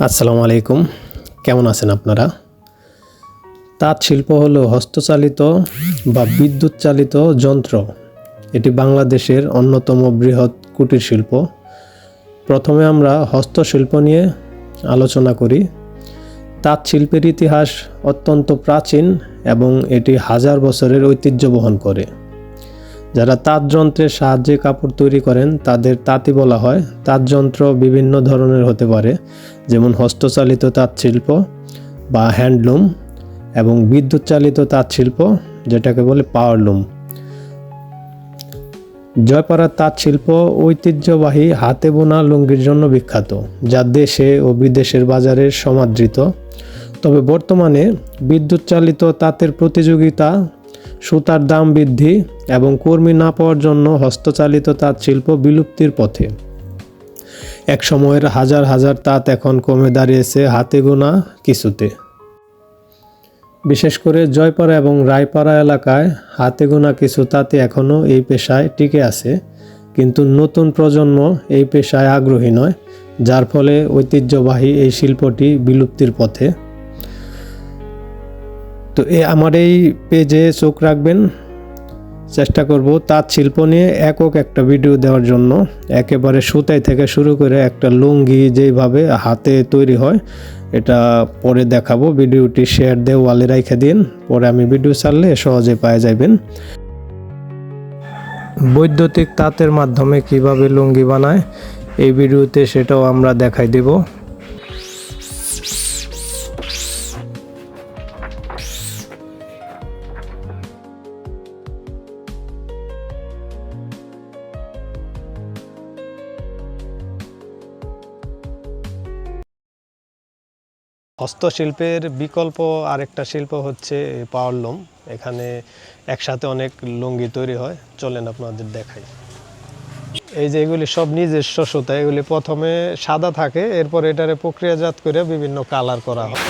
আসসালামু আলাইকুম। কেমন আছেন আপনারা? তাঁত শিল্প হল হস্তচালিত বা বিদ্যুৎ চালিত যন্ত্র। এটি বাংলাদেশের অন্যতম বৃহৎ কুটির শিল্প। প্রথমে আমরা হস্তশিল্প নিয়ে আলোচনা করি। তাঁত শিল্পের ইতিহাস অত্যন্ত প্রাচীন এবং এটি হাজার বছরের ঐতিহ্য বহন করে। যারা তাঁত যন্ত্রের সাহায্যে কাপড় তৈরি করেন, তাদের তাঁতি বলা হয়। তাঁত যন্ত্র বিভিন্ন ধরনের হতে পারে, যেমন হস্তচালিত তাঁত শিল্প বা হ্যান্ডলুম এবং বিদ্যুৎ চালিত তাঁত শিল্প যেটাকে বলে পাওয়ারলুম। জয়পাড়ার তাঁত শিল্প ঐতিহ্যবাহী হাতে বোনা লুঙ্গির জন্য বিখ্যাত, যা দেশে ও বিদেশের বাজারে সমাদৃত। তবে বর্তমানে বিদ্যুৎ চালিত তাঁতের প্রতিযোগিতা সুতার দাম বৃদ্ধি এবং কর্মী না পাওয়ার জন্য হস্তচালিত তাঁত শিল্প বিলুপ্তির পথে। এক সময়ের হাজার হাজার তাঁত এখন কমে দাঁড়িয়েছে হাতে গোনা কিছুতে। বিশেষ করে জয়পাড়া এবং রায়পাড়া এলাকায় হাতে গোনা কিছু তাঁতে এখনও এই পেশায় টিকে আছে, কিন্তু নতুন প্রজন্ম এই পেশায় আগ্রহী নয়, যার ফলে ঐতিহ্যবাহী এই শিল্পটি বিলুপ্তির পথে। তো এ আমার এই পেজে চোখ রাখবেন। চেষ্টা করব তাঁত শিল্প নিয়ে একক একটা ভিডিও দেওয়ার জন্য। একেবারে সুতাই থেকে শুরু করে একটা লুঙ্গি যেভাবে হাতে তৈরি হয়, এটা পরে দেখাবো। ভিডিওটি শেয়ার দিয়ে ওয়ালে রেখে দিন, পরে আমি ভিডিও ছাড়লে সহজে পাওয়া যাবেন। বৈদ্যুতিক তাঁতের মাধ্যমে কীভাবে লুঙ্গি বানায়, এই ভিডিওতে সেটাও আমরা দেখাই দেব। হস্তশিল্পের বিকল্প আরেকটা শিল্প হচ্ছে পাওয়ার লোম। এখানে একসাথে অনেক লুঙ্গি তৈরি হয়। চলেন আপনাদের দেখাই। এই যে এগুলি সব নিজস্ব সুতা, এগুলি প্রথমে সাদা থাকে, এরপর এটারে প্রক্রিয়াজাত করে বিভিন্ন কালার করা হয়।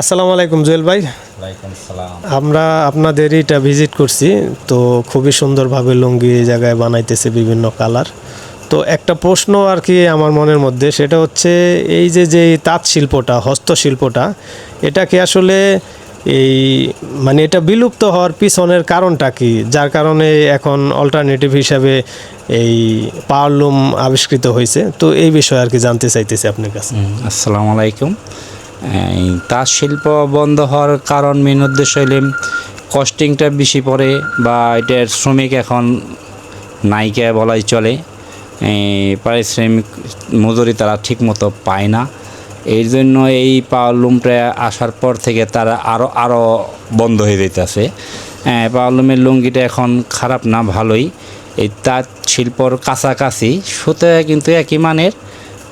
আসসালামু আলাইকুম জুয়েল ভাই। আমরা আপনাদের এটা ভিজিট করছি তো খুবই সুন্দরভাবে লুঙ্গি এই জায়গায় বানাইতেছে বিভিন্ন কালার তো একটা প্রশ্ন আর কি আমার মনের মধ্যে সেটা হচ্ছে এই যে যে তাঁত শিল্পটা হস্তশিল্পটা এটা কি আসলে এই মানে এটা বিলুপ্ত হওয়ার পিছনের কারণটা কি? যার কারণে এখন অল্টারনেটিভ হিসাবে এই পাওয়ারলুম আবিষ্কৃত হয়েছে। তো এই বিষয়ে আর কি জানতে চাইতেছি আপনার কাছে। আসসালামু আলাইকুম। তাঁত শিল্প বন্ধ হওয়ার কারণ মেন উদ্দেশ্য হইলে কস্টিংটা বেশি পড়ে বা এটার শ্রমিক এখন নায়িকা বলাই চলে। পারিশ্রমিক মজুরি তারা ঠিকমতো পায় না। এই জন্য এই পাওয়ার লুমটা আসার পর থেকে তারা আরও আরও বন্ধ হয়ে যেতেছে হ্যাঁ পাওয়ালুমের লুঙ্গিটা এখন খারাপ না, ভালোই। এই তাঁত শিল্পর কাছাকাছি সুতো কিন্তু একই মানের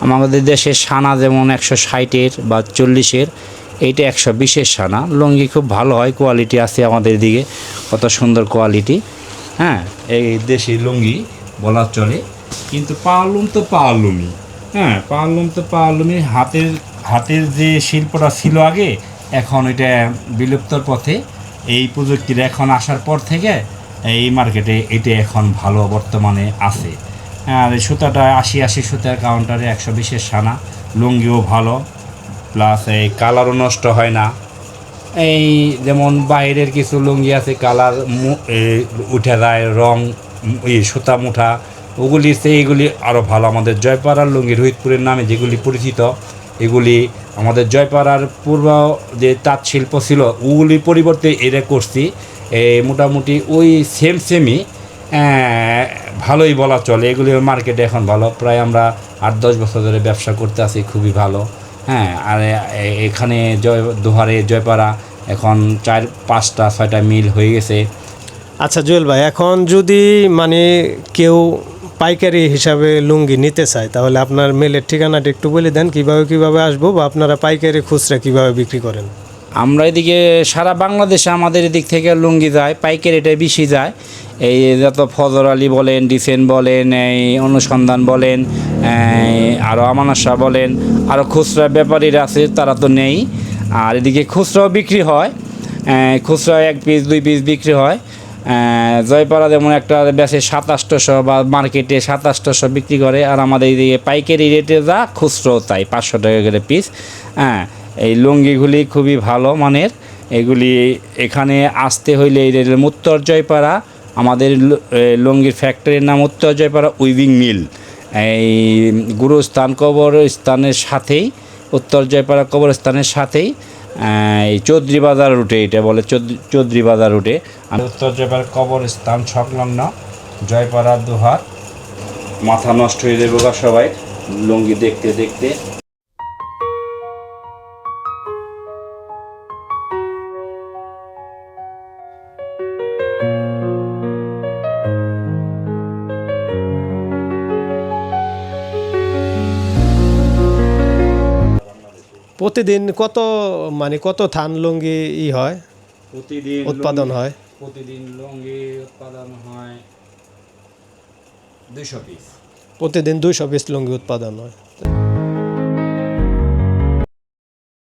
আমাদের দেশে সানা যেমন একশো ষাটের বা চল্লিশের, এইটা একশো বিশের সানা। লুঙ্গি খুব ভালো হয় কোয়ালিটি আছে আমাদের দিকে, কত সুন্দর কোয়ালিটি হ্যাঁ এই দেশি লুঙ্গি বলা চলে, কিন্তু পাওয়ালুম তো পাওয়ালুমই হ্যাঁ পাওয়ালুম তো পাওয়ালুমই হাতের হাতের যে শিল্পটা ছিল আগে, এখন এটা বিলুপ্তর পথে। এই প্রযুক্তির এখন আসার পর থেকে এই মার্কেটে এটা এখন ভালো বর্তমানে আছে। সুতাটা আশি আশি সুতার কাউন্টারে একশো বিশের সানা। লুঙ্গিও ভালো প্লাস এই কালারও নষ্ট হয় না। এই যেমন বাইরের কিছু লুঙ্গি আছে কালার উঠে যায় রং সুতা মুঠা, ওগুলি সে, এইগুলি আরও ভালো। আমাদের জয়পাড়ার লুঙ্গি রোহিতপুরের নামে যেগুলি পরিচিত, এগুলি আমাদের জয়পাড়ার পূর্ব যে তাঁত শিল্প ছিল, ওগুলি পরিবর্তে এটা করছি। এই মোটামুটি ওই সেম সেমই ভালোই বলা চলে। এগুলি মার্কেটে এখন ভালো। প্রায় আমরা আট, দশ বছর ধরে ব্যবসা করতে আছি, খুবই ভালো। হ্যাঁ আর এখানে জয়, দোহারে জয়পাড়া, এখন চার, পাঁচটা, ছয়টা মিল হয়ে গেছে। আচ্ছা জুয়েল ভাই, এখন যদি মানে কেউ পাইকারি হিসাবে লুঙ্গি নিতে চায়, তাহলে আপনার মেলের ঠিকানাটা একটু বলে দেন, কীভাবে কীভাবে আসব বা আপনারা পাইকারি খুচরা কীভাবে বিক্রি করেন? আমরা এদিকে সারা বাংলাদেশে আমাদের এদিক থেকে লুঙ্গি যায়, পাইকারি এটা বেশি যায়। এই যত ফজর আলী বলেন ডিসেন বলেন, এই অনুসন্ধান বলেন আরও আমানসা বলেন আরও খুচরা ব্যাপারীরা আছে, তারা তো নেই। আর এদিকে খুচরাও বিক্রি হয় খুচরা এক পিস, দুই পিস বিক্রি হয়। জয়পাড়া যেমন একটা বেশে সাতাশশো বা মার্কেটে সাতাশশো বিক্রি করে, আর আমাদের এদিকে পাইকারি রেটে যা, খুচরো তাই, পাঁচশো টাকা করে পিস। হ্যাঁ এই লুঙ্গিগুলি খুবই ভালো মানের। এগুলি এখানে আসতে হইলে এই রেলের উত্তর জয়পাড়া, আমাদের লুঙ্গির ফ্যাক্টরির নাম উত্তর জয়পাড়া উইভিং মিল। এই গুরুস্থান কবরস্থানের সাথেই, উত্তর জয়পাড়া কবরস্থানের সাথেই এই চৌধুরী বাজার রুটে এটা বলে, চৌধুরী- বাজার রুটে। উত্তর জয়পাড়া কবরস্থান সংলগ্ন জয়পাড়া দুহার। মাথা নষ্ট হয়ে যাবে সবাই, লুঙ্গি দেখতে দেখতে। প্রতিদিন কত মানে কত থান লুঙ্গি ই হয়? প্রতিদিন উৎপাদন হয়? প্রতিদিন লুঙ্গি উৎপাদন হয় দুইশো পিস। প্রতিদিন দুইশো পিস লুঙ্গি উৎপাদন হয়।